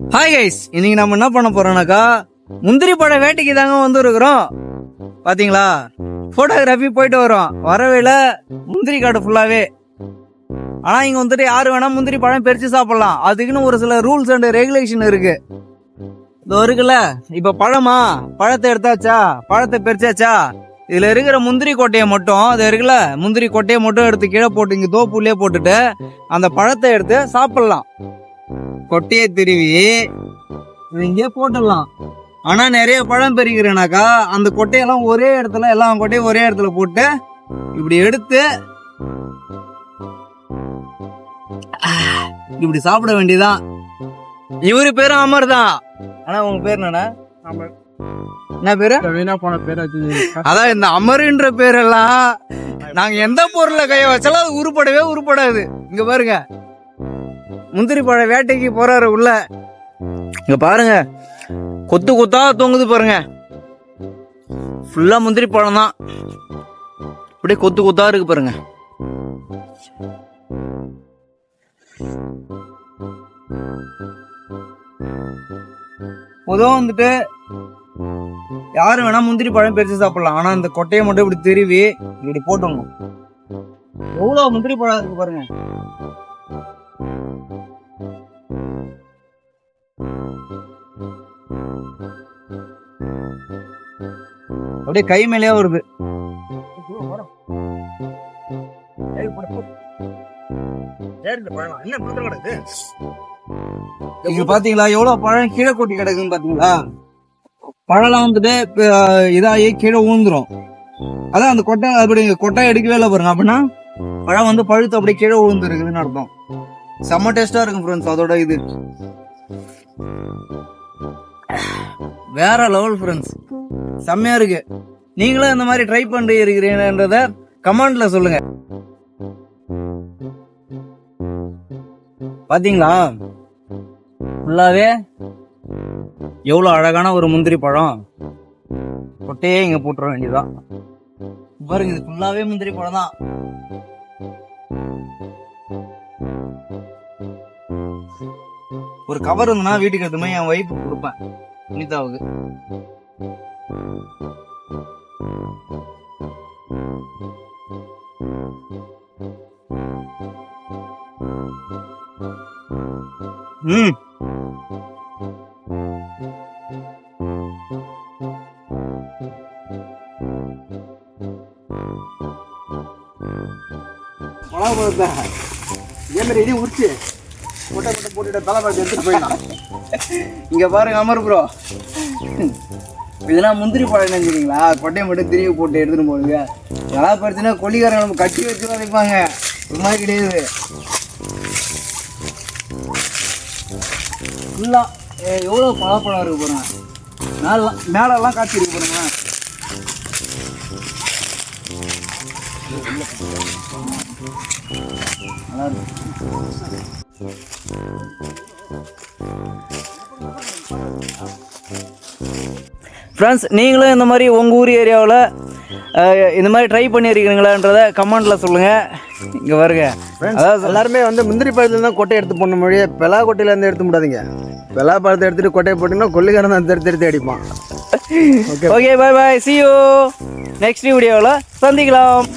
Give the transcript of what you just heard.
Hi guys இன்னைக்கு நம்ம என்ன பண்ண போறோம்னாக்கா முந்திரி பட வேட்டைக்கு தாங்க வந்துருக்குறோம். பாத்தீங்களா? போட்டோகிராஃபி போயிட்டு வரோம். வரவேல முந்திரி காடு ஃபுல்லாவே ஆனா இங்க வந்துட்டு யாரு வேணா முந்திரி பழம் பறிச்சு சாப்பிடலாம். அதுக்குன்னு ஒரு சில ரூல்ஸ் அண்ட் ரெகுலேஷன் இருக்கு. இதோ இருக்குல்ல இப்ப பழமா? பழத்தை எடுத்தாச்சா? பழத்தை பறிச்சாச்சா? இதுல இருக்கிற முந்திரி கொட்டையை மட்டும் அது இருக்குல்ல முந்திரி கொட்டையை மட்டும் எடுத்து கீழே போட்டு இங்க தோப்புலயே போட்டுட்டு அந்த பழத்தை எடுத்து சாப்பிடலாம். கொட்டையை திருவி இங்கே போட்டுடலாம். ஆனா நிறைய பழம் பெருக்கிறேனாக்கா அந்த கொட்டையெல்லாம் ஒரே இடத்துல எல்லா கொட்டையும் ஒரே இடத்துல போட்டு இப்படி எடுத்து இப்படி சாப்பிட வேண்டியதான் இவரு பேரும் அமர் தான். ஆனா உங்க பேர் என்னண்ணா? அமர். என்ன பேரு? வீணா போன பேர் அதான் இந்த அமருன்ற பேரெல்லாம் நாங்க எந்த பொருள்ல கைய வச்சாலும் அது உருப்படவே உருப்படாது. இங்க பாருங்க. முந்திரி பழ வேட்டைக்கு போறாரு உள்ள. இங்க பாருங்க. கொத்து கொத்தா தொங்குது பாருங்க. ஃபுல்லா முந்திரி பழம் தான். அப்படியே கொத்து கொத்தா இருக்கு பாருங்க. பொதுவாக வந்துட்டு யாரு வேணா முந்திரி பழம் பறிச்சு சாப்பிடலாம். ஆனா இந்த கொட்டையை மட்டும் இப்படி திருவி இப்படி போட்டுடணும் எவ்வளவு முந்திரி பழம் இருக்கு பாருங்க. அப்படியே கை மேலேயே வருது. இங்க பாத்தீங்களா எவ்வளவு பழம் கீழே கொட்டி கிடக்குன்னு பாத்தீங்களா? பழம்லாம் வந்துட்டு இதாகி கீழே ஊந்துரும் அதான் அந்த கொட்டை அப்படி கொட்டை எடுக்கவே இல்லை பாருங்க. அப்படின்னா பழம் வந்து பழுத்து அப்படியே கீழே ஊந்துருக்குதுன்னு அர்த்தம். செம்ம டேஸ்டா இருக்கும் ஃப்ரெண்ட்ஸ் அதோட இது. வேற லெவல் ஃப்ரெண்ட்ஸ் செம்மையா இருக்கு. நீங்களும் இந்த மாதிரி ட்ரை பண்ணி இருக்கிறீங்கன்றத கமெண்ட்ல சொல்லுங்க. பாத்தீங்களா? ஃபுல்லாவே எவ்வளோ அழகான ஒரு முந்திரி பழம். கொட்டையே இங்கே போட்டுற வேண்டியதுதான். பாருங்க இது ஃபுல்லாவே முந்திரி பழம் தான் ஒரு கவர் இருந்தனா வீட்டுக்கு எடுத்துமே என் ஒய்ஃபு கொடுப்பேன். சுனிதாவுக்கு. ம். பழாப்பழத்தை இதே மாதிரி இதையும் உரிச்சு? முட்டை முட்டை போட்டுட்டு தலைப்பழத்தை எடுத்துட்டு போயிடலாம். இங்க பாருங்க அமர் ப்ரோ இதெல்லாம் முந்திரி பழம் நினைக்கிறீங்களா கொட்டையை மட்டும் திரும்பி போட்டு எடுத்துட்டு போடுங்க. இதெல்லாம் பிரச்சனை கொல்லிக்காரங்க நம்ம கட்டி வச்சு வதைப்பாங்க ஒரு கிடையாது. ஃபுல்லா எவ்வளோ பழப்பழம் இருக்கு போகிறேன் மேலாம் மேலெல்லாம் காய்ச்சி இருக்கு பாருங்க. நல்லா இருக்கு ஃப்ரெண்ட்ஸ் நீங்களும் இந்த மாதிரி உங்கள் ஊர் ஏரியாவில் இந்த மாதிரி ட்ரை பண்ணியிருக்கிறீங்களான்றத கமெண்ட்டில் சொல்லுங்கள் இங்கே வருங்க அதாவது எல்லாருமே வந்து முந்திரி பழத்துல தான் கொட்டை எடுத்து போடணும் மொழியே பெலா கொட்டையில இருந்து எடுத்து முடியாதீங்க பெலா பழத்தை எடுத்துட்டு கொட்டையை போட்டீங்கன்னா கொல்லிக்காரன் தான் தெரித்து தெரித்து அடிப்பான். Okay bye bye see you next வீடியோவில் சந்திக்கலாம்.